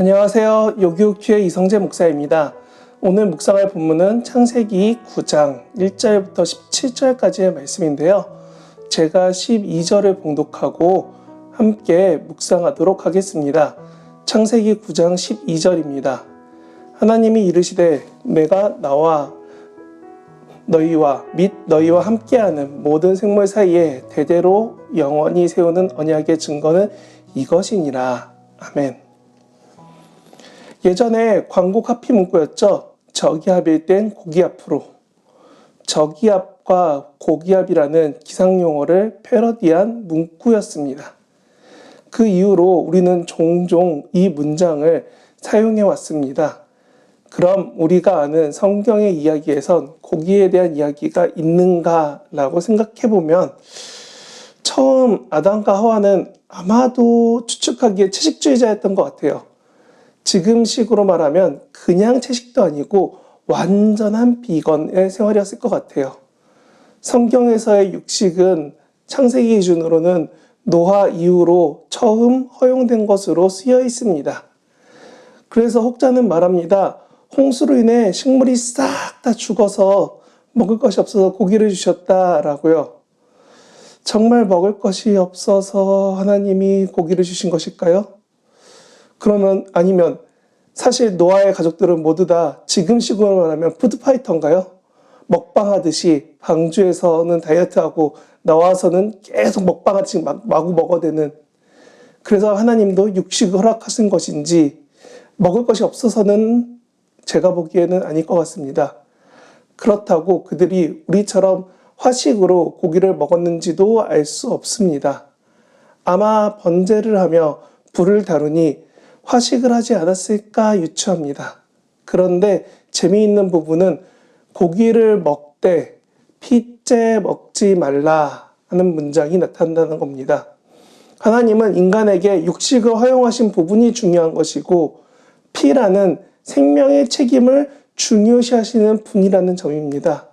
안녕하세요. 요기요큐의 이성재 목사입니다. 오늘 묵상할 본문은 창세기 9장 1절부터 17절까지의 말씀인데요. 제가 12절을 봉독하고 함께 묵상하도록 하겠습니다. 창세기 9장 12절입니다. 하나님이 이르시되 내가 나와 너희와 및 너희와 함께하는 모든 생물 사이에 대대로 영원히 세우는 언약의 증거는 이것이니라. 아멘. 예전에 광고 카피 문구였죠. 저기압일 땐 고기압으로. 저기압과 고기압이라는 기상용어를 패러디한 문구였습니다. 그 이후로 우리는 종종 이 문장을 사용해 왔습니다. 그럼 우리가 아는 성경의 이야기에선 고기에 대한 이야기가 있는가라고 생각해 보면 처음 아담과 하와는 아마도 추측하기에 채식주의자였던 것 같아요. 지금 식으로 말하면 그냥 채식도 아니고 완전한 비건의 생활이었을 것 같아요. 성경에서의 육식은 창세기 기준으로는 노화 이후로 처음 허용된 것으로 쓰여 있습니다. 그래서 혹자는 말합니다. 홍수로 인해 식물이 싹 다 죽어서 먹을 것이 없어서 고기를 주셨다라고요. 정말 먹을 것이 없어서 하나님이 고기를 주신 것일까요? 그러면 아니면 사실 노아의 가족들은 모두 다 지금 식으로 말하면 푸드파이터인가요? 먹방하듯이 방주에서는 다이어트하고 나와서는 계속 먹방하듯이 막, 마구 먹어대는 그래서 하나님도 육식을 허락하신 것인지 먹을 것이 없어서는 제가 보기에는 아닐 것 같습니다. 그렇다고 그들이 우리처럼 화식으로 고기를 먹었는지도 알 수 없습니다. 아마 번제를 하며 불을 다루니 화식을 하지 않았을까 유추합니다. 그런데 재미있는 부분은 고기를 먹되 피째 먹지 말라 하는 문장이 나타난다는 겁니다. 하나님은 인간에게 육식을 허용하신 부분이 중요한 것이고 피라는 생명의 책임을 중요시 하시는 분이라는 점입니다.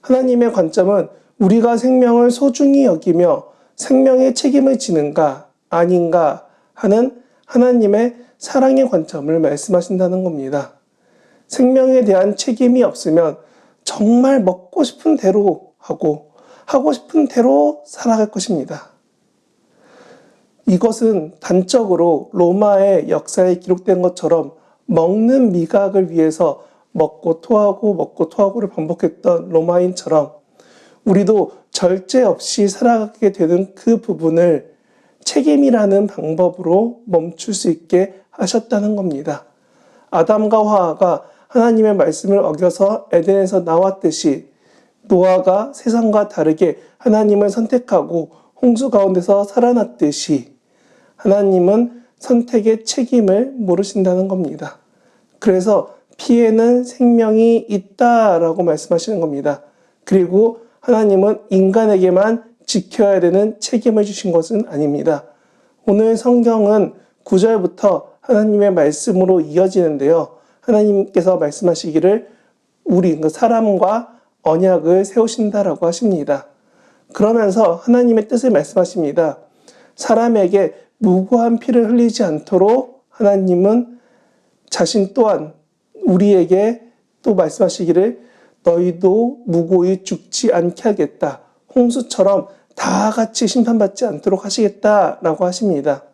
하나님의 관점은 우리가 생명을 소중히 여기며 생명의 책임을 지는가 아닌가 하는 하나님의 사랑의 관점을 말씀하신다는 겁니다. 생명에 대한 책임이 없으면 정말 먹고 싶은 대로 하고 하고 싶은 대로 살아갈 것입니다. 이것은 단적으로 로마의 역사에 기록된 것처럼 먹는 미각을 위해서 먹고 토하고 먹고 토하고를 반복했던 로마인처럼 우리도 절제 없이 살아가게 되는 그 부분을 책임이라는 방법으로 멈출 수 있게 하셨다는 겁니다. 아담과 화하가 하나님의 말씀을 어겨서 에덴에서 나왔듯이 노아가 세상과 다르게 하나님을 선택하고 홍수 가운데서 살아났듯이 하나님은 선택의 책임을 모르신다는 겁니다. 그래서 피에는 생명이 있다라고 말씀하시는 겁니다. 그리고 하나님은 인간에게만 지켜야 되는 책임을 주신 것은 아닙니다. 오늘 성경은 9절부터 하나님의 말씀으로 이어지는데요. 하나님께서 말씀하시기를 우리 그 사람과 언약을 세우신다라고 하십니다. 그러면서 하나님의 뜻을 말씀하십니다. 사람에게 무고한 피를 흘리지 않도록 하나님은 자신 또한 우리에게 또 말씀하시기를 너희도 무고히 죽지 않게 하겠다. 홍수처럼 다 같이 심판받지 않도록 하시겠다라고 하십니다.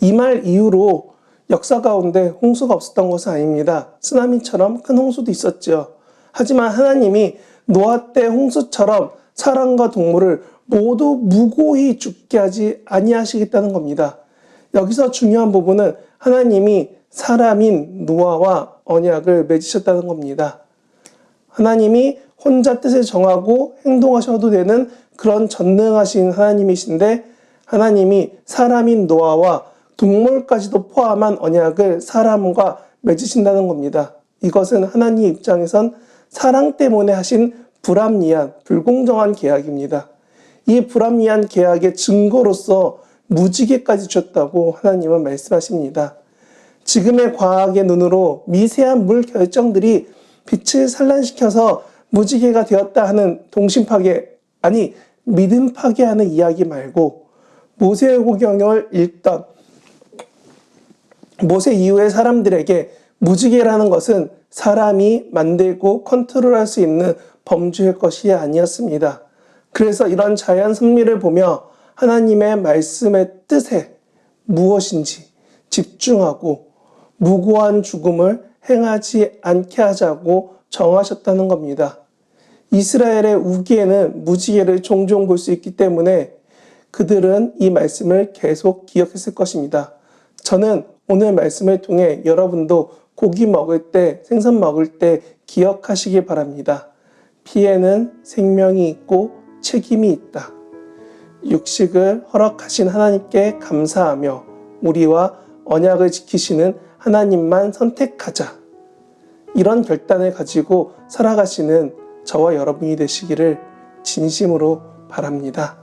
이 말 이후로 역사 가운데 홍수가 없었던 것은 아닙니다. 쓰나미처럼 큰 홍수도 있었죠. 하지만 하나님이 노아 때 홍수처럼 사람과 동물을 모두 무고히 죽게 하지 아니하시겠다는 겁니다. 여기서 중요한 부분은 하나님이 사람인 노아와 언약을 맺으셨다는 겁니다. 하나님이 혼자 뜻을 정하고 행동하셔도 되는 그런 전능하신 하나님이신데 하나님이 사람인 노아와 동물까지도 포함한 언약을 사람과 맺으신다는 겁니다. 이것은 하나님 입장에선 사랑 때문에 하신 불합리한, 불공정한 계약입니다. 이 불합리한 계약의 증거로서 무지개까지 주셨다고 하나님은 말씀하십니다. 지금의 과학의 눈으로 미세한 물 결정들이 빛을 산란시켜서 무지개가 되었다 하는 동심 파괴, 아니, 믿음 파괴하는 이야기 말고 모세오경을 읽던 모세 이후의 사람들에게 무지개라는 것은 사람이 만들고 컨트롤할 수 있는 범주의 것이 아니었습니다. 그래서 이런 자연 섭리를 보며 하나님의 말씀의 뜻에 무엇인지 집중하고 무고한 죽음을 행하지 않게 하자고 정하셨다는 겁니다. 이스라엘의 우기에는 무지개를 종종 볼 수 있기 때문에 그들은 이 말씀을 계속 기억했을 것입니다. 저는 오늘 말씀을 통해 여러분도 고기 먹을 때, 생선 먹을 때 기억하시기 바랍니다. 피에는 생명이 있고 책임이 있다. 육식을 허락하신 하나님께 감사하며 우리와 언약을 지키시는 하나님만 선택하자. 이런 결단을 가지고 살아가시는 저와 여러분이 되시기를 진심으로 바랍니다.